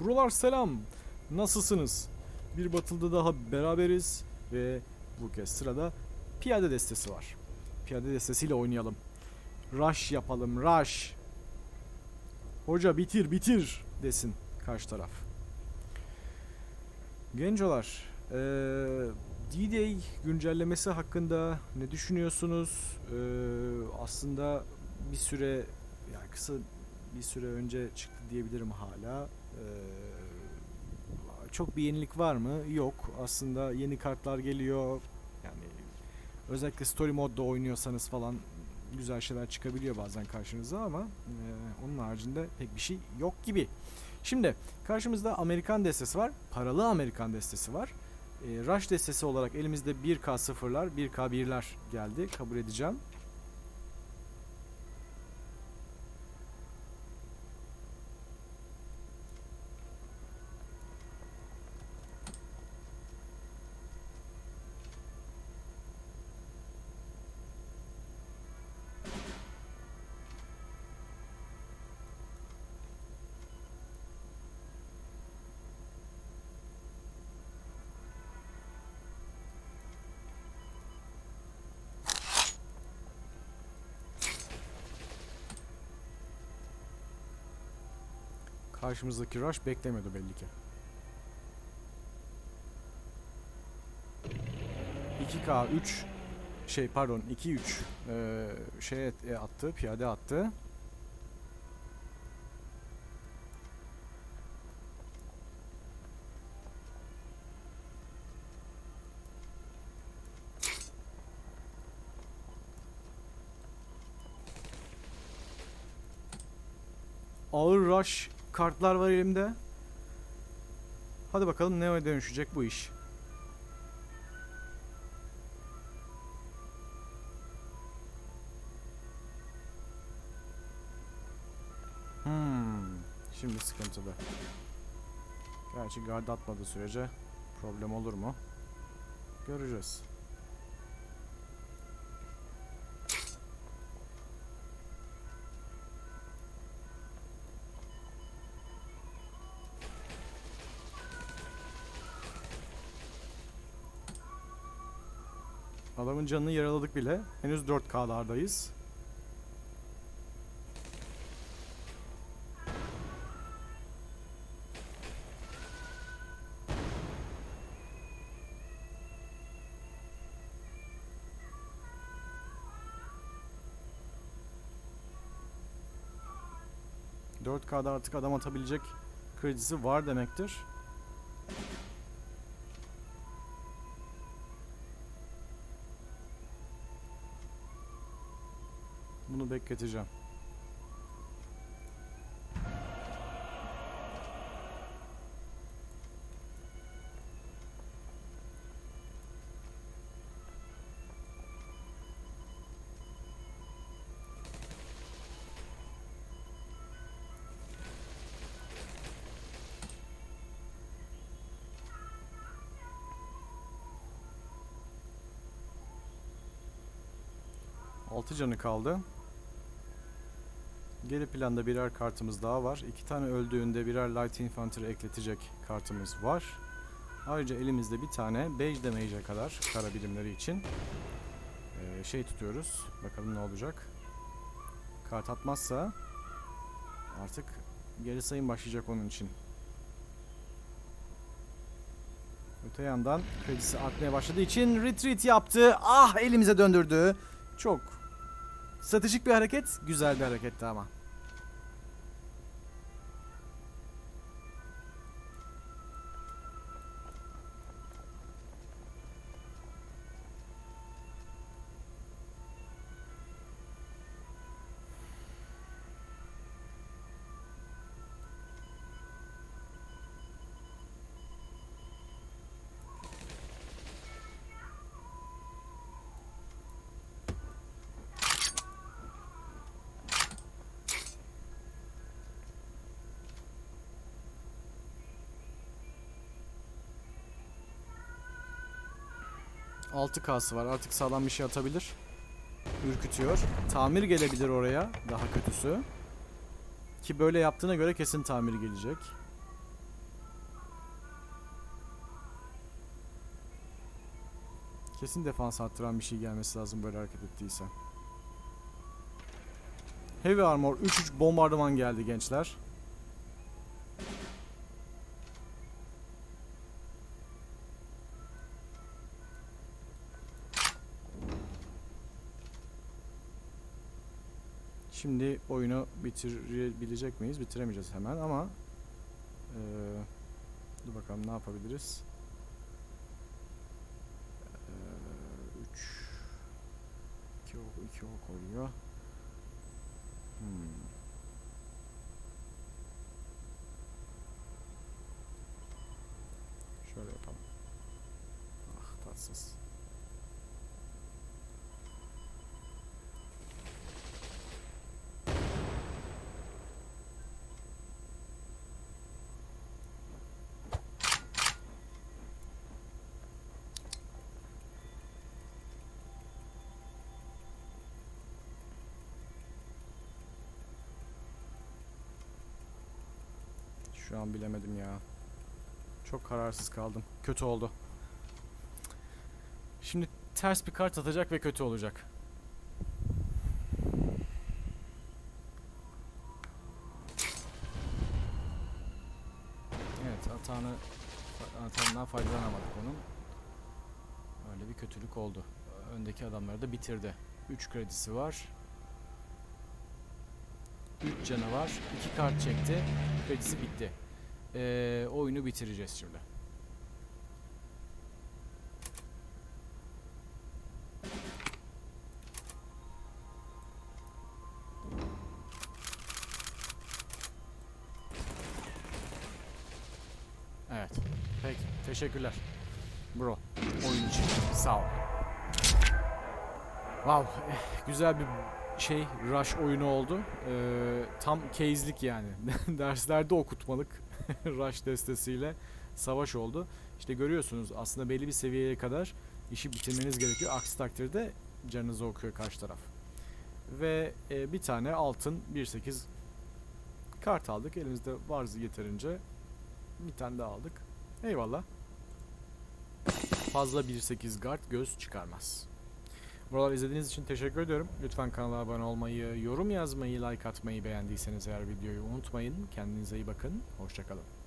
Buralar selam. Nasılsınız? Bir batılda daha beraberiz ve bu kez sırada piyade destesi var. Piyade destesiyle oynayalım. Rush yapalım, rush. Hoca bitir, bitir desin karşı taraf. Gencolar, eee D-Day güncellemesi hakkında ne düşünüyorsunuz? Eee, aslında bir süre, yani kısa bir süre önce çıktı diyebilirim hala. Eee, çok bir yenilik var mı? Yok. Aslında yeni kartlar geliyor. Yani özellikle story modda oynuyorsanız falan güzel şeyler çıkabiliyor bazen karşınıza ama eee, onun haricinde pek bir şey yok gibi. Şimdi karşımızda Amerikan destesi var. Paralı Amerikan destesi var. E, Rush destesi olarak elimizde 1K sıfırlar, 1K birler geldi. Kabul edeceğim. Karşımızdaki Rush beklemiyordu belli ki. 2K 3 şey pardon 2 3 eee şey e, attı, piyade attı. Ağır rush kartlar var elimde. Hadi bakalım ne dönüşecek bu iş. Hmm, şimdi sıkıntılı. Gerçi guard atmadığı sürece problem olur mu? Göreceğiz. Adamın canını yaraladık bile. Henüz 4K'lardayız. Dört K'da artık adam atabilecek kredisi var demektir. Bunu bekleteceğim. Altı canı kaldı. Geri planda birer kartımız daha var. İki tane öldüğünde birer Light Infantry ekletecek kartımız var. Ayrıca elimizde bir tane Beige Damage'e kadar kara birimleri için eee, şey tutuyoruz. Bakalım ne olacak. Kart atmazsa artık geri sayım başlayacak onun için. Öte yandan kredisi artmaya başladığı için retreat yaptı. Ah elimize döndürdü. Çok stratejik bir hareket, güzel bir hareketti ama. 6K'sı var. Artık sağlam bir şey atabilir. Ürkütüyor. Tamir gelebilir oraya. Daha kötüsü. Ki böyle yaptığına göre kesin tamir gelecek. Kesin defans arttıran bir şey gelmesi lazım böyle hareket ettiyse. Heavy armor 3-3 bombardıman geldi gençler. Şimdi oyunu bitirebilecek miyiz? Bitiremeyeceğiz hemen ama eee, dur bakalım ne yapabiliriz? 3 2 ok 2 ok oluyor. Hmm. Şöyle yapalım. Ah tatsız. Şu an bilemedim ya. Çok kararsız kaldım. Kötü oldu. Şimdi ters bir kart atacak ve kötü olacak. Evet, atağını atağından faydalanamadık onun. Öyle bir kötülük oldu. Öndeki adamları da bitirdi. 3 kredisi var. 3 canı var. 2 kart çekti. Kredisi bitti. Ee, oyunu bitireceğiz şimdi. Evet. Peki. Teşekkürler. Bro. Oyun için. Sağ ol. Wow. eh, Güzel bir şey rush oyunu oldu. Ee, tam case'lik yani. Derslerde okutmalık rush destesiyle savaş oldu. İşte görüyorsunuz aslında belli bir seviyeye kadar işi bitirmeniz gerekiyor. Aksi takdirde canınızı okuyor karşı taraf. Ve e, bir tane altın 1.8 kart aldık. Elimizde var yeterince. Bir tane daha aldık. Eyvallah. Fazla 1.8 guard göz çıkarmaz. Buralar izlediğiniz için teşekkür ediyorum. Lütfen kanala abone olmayı, yorum yazmayı, like atmayı beğendiyseniz eğer videoyu unutmayın. Kendinize iyi bakın. Hoşçakalın.